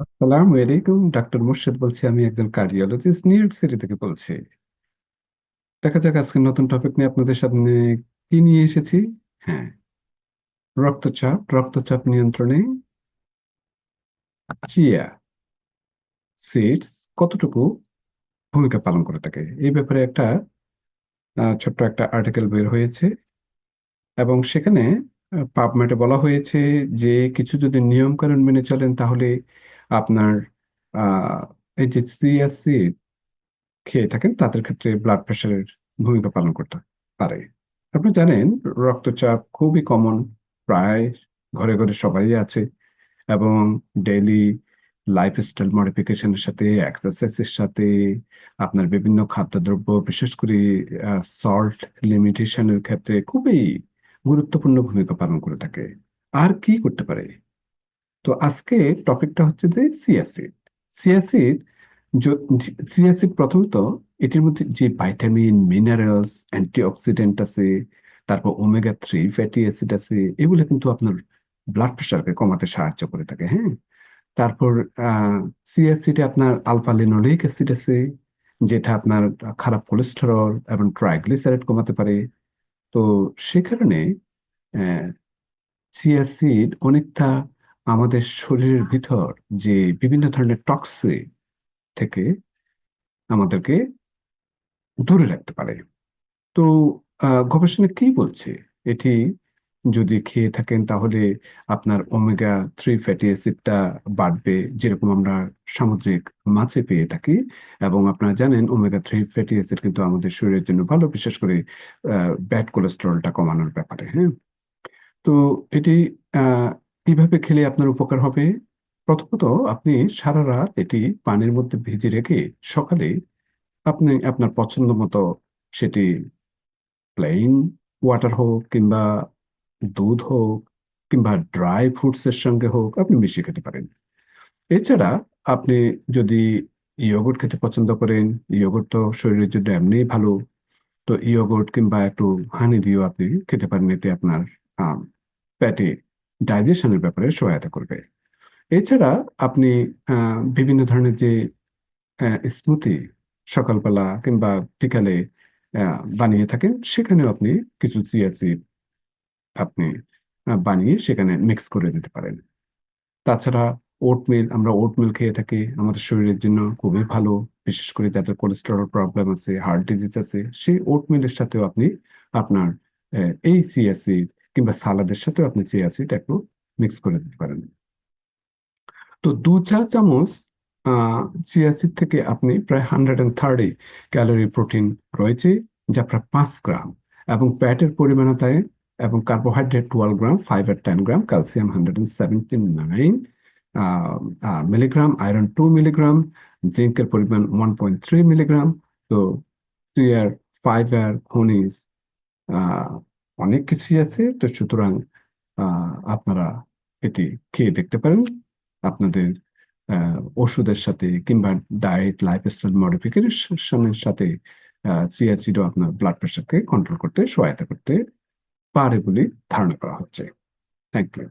আসসালামু আলাইকুম, ডাক্তার মুর্শেদ বলছি, আমি একজন কার্ডিওলজিস্ট নিউ ইয়র্ক সিটি থেকে বলছি। দেখা যাক আজকে নতুন টপিক নিয়ে আপনাদের সামনে কি নিয়ে এসেছি। হ্যাঁ রক্তচাপ রক্তচাপ নিয়ন্ত্রণে চিয়া সিডস কতটুকু ভূমিকা পালন করে থাকে? এই ব্যাপারে একটা ছোট্ট একটা আর্টিকেল বের হয়েছে এবং সেখানে পাবমেটে বলা হয়েছে যে কিছু যদি নিয়ম কানুন মেনে চলেন তাহলে আপনার আহ এই যে চিয়া খেয়ে থাকেন, তাদের ক্ষেত্রে ব্লাড প্রেশারের ভূমিকা পালন করতে পারে। আপনি জানেন, রক্তচাপ খুবই কমন প্রায় ঘরে ঘরে সবাই আছে এবং ডেইলি লাইফস্টাইল মডিফিকেশনের সাথে এক্সারসাইজের সাথে, আপনার বিভিন্ন খাদ্যদ্রব্য, বিশেষ করে সল্ট লিমিটেশনের ক্ষেত্রে খুবই গুরুত্বপূর্ণ ভূমিকা পালন করে থাকে। আর কি করতে পারে? তো আজকে টপিকটা হচ্ছে যে সিয়াসিড। সিয়াসিড সিয়াসিড প্রথমত এটির মধ্যে যে ভাইটামিন, মিনারেলস, অ্যান্টিঅক্সিডেন্ট আছে, তারপর ওমেগা থ্রি, ফ্যাটি অ্যাসিড আছে, এগুলো কিন্তু আপনার ব্লাড প্রেশারকে কমাতে সাহায্য করে থাকে হ্যাঁ? তারপর সিয়াসিডে আপনার আলফা লিনোলিক অ্যাসিড আছে, যেটা আপনার খারাপ কোলেস্টেরল এবং ট্রাইগ্লিসারাইড কমাতে পারে। তো সে কারণে সিয়াসিড অনেকটা আমাদের শরীরের ভিতর যে বিভিন্ন ধরনের টক্সি থেকে আমাদেরকে দূরে রাখতে পারে। তো গবেষণা কি বলছে? এটি যদি খেয়ে থাকেন তাহলে আপনার ওমেগা থ্রি ফ্যাটি অ্যাসিডটা বাড়বে, যেরকম আমরা সামুদ্রিক মাছে পেয়ে থাকি। এবং আপনারা জানেন ওমেগা থ্রি ফ্যাটি অ্যাসিড কিন্তু আমাদের শরীরের জন্য ভালো, বিশেষ করে ব্যাড কোলেস্টেরলটা কমানোর ব্যাপারে হ্যাঁ? তো এটি কীভাবে খেলে আপনার উপকার হবে? প্রথমত, আপনি সারা রাত এটি পানির মধ্যে ভিজে রেখে সকালে আপনি আপনার পছন্দ মতো সেটি প্লেইন ওয়াটার হোক কিংবা দুধ হোক কিংবা ড্রাই ফ্রুটস এর সঙ্গে হোক আপনি মিশিয়ে খেতে পারেন। এছাড়া আপনি যদি ইয়োগurt খেতে পছন্দ করেন ইয়োগurt তো শরীরের জন্য এমনিই ভালো, তো ইয়োগurt কিংবা একটু হানি দিয়েও আপনি খেতে পারেন, এতে আপনার পেটে ডাইজেশনের ব্যাপারে সহায়তা করবে। এছাড়া আপনি বিভিন্ন ধরনের যে স্মুথি সকালবেলা কিংবা বিকালে বানিয়ে থাকেন, সেখানেও আপনি কিছু চিয়া সিড আপনি বানিয়ে সেখানে মিক্স করে দিতে পারেন। তাছাড়া ওটমিল আমরা ওটমিল খেয়ে থাকি, আমাদের শরীরের জন্য খুবই ভালো। বিশেষ করে যাদের কোলেস্টেরল প্রবলেম আছে হার্ট ডিজিজ আছে, সেই ওটমিলের সাথেও আপনি আপনার এই চিয়া সিড কিংবা সালাদের সাথে আপনি চিয়া সিড একটু মিক্স করে দিতে পারেন। তো দু চা চামচ চিয়া সিড থেকে আপনি প্রায় hundred and thirty calorie protein রয়েছে, যা প্রায় পাঁচ গ্রাম এবং ফ্যাটের পরিমাণতায় এবং carbohydrate twelve gram fibre ten gram calcium hundred and seventy nine milligram iron two milligram জিঙ্কের পরিমাণ ওয়ান পয়েন্ট থ্রি মিলিগ্রাম তো চিয়ার ফাইবার খনিজ অনেক কিছুই আছে। তো সুতরাং আপনারা এটি খেয়ে দেখতে পারেন। আপনাদের ওষুধের সাথে কিংবা ডায়েট লাইফস্টাইল মডিফিকেশনের সাথে চিয়া সিডও আপনার ব্লাড প্রেশারকে কন্ট্রোল করতে, সহায়তা করতে পারে বলে ধারণা করা হচ্ছে। Thank you